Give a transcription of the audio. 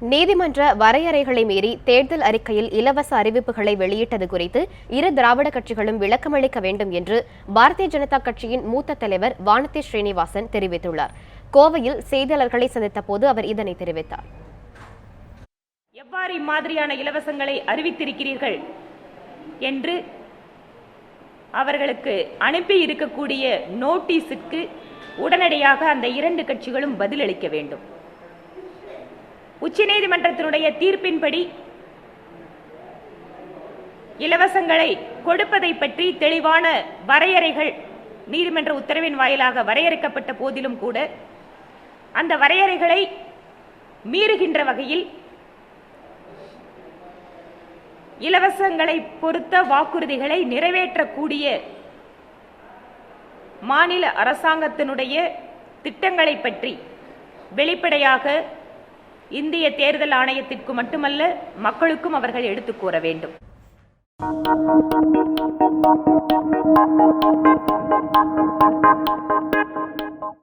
நீதிமன்ற வரையறைகளை மீறி தேர்தல் அறிக்கையில் இலவச அறிவிப்புகளை வெளியிட்டது குறித்து இரு திராவிட கட்சிகளும் விளக்கமளிக்க வேண்டும் என்று பாரதிய ஜனதா கட்சியின் மூத்த தலைவர் வானதி ஸ்ரீனிவாசன் தெரிவித்துள்ளார். கோவையில் செய்தியாளர்களை சந்தித்த போது அவர் இதனை தெரிவித்தார். எவ்வாறு இம்மாதிரியான இலவசங்களை அறிவித்திருக்கிறீர்கள் என்று அவர்களுக்கு அனுப்பி இருக்கக்கூடிய நோட்டீஸுக்கு உடனடியாக அந்த இரண்டு கட்சிகளும் பதிலளிக்க வேண்டும். உச்சநீதிமன்றத்தினுடைய தீர்ப்பின்படி இலவசங்களை கொடுப்பதை பற்றி தெளிவான வரையறைகள் நீதிமன்ற உத்தரவின் வாயிலாக வரையறுக்கப்பட்ட போதிலும் கூட அந்த வரையறைகளை மீறுகின்ற வகையில் இலவசங்களை பொறுத்த வாக்குறுதிகளை நிறைவேற்றக்கூடிய மாநில அரசாங்கத்தினுடைய திட்டங்களை பற்றி வெளிப்படையாக இந்திய தேர்தல் ஆணையத்திற்கு மட்டுமல்ல மக்களுக்கும் அவர்கள் எடுத்துக் கூற வேண்டும்.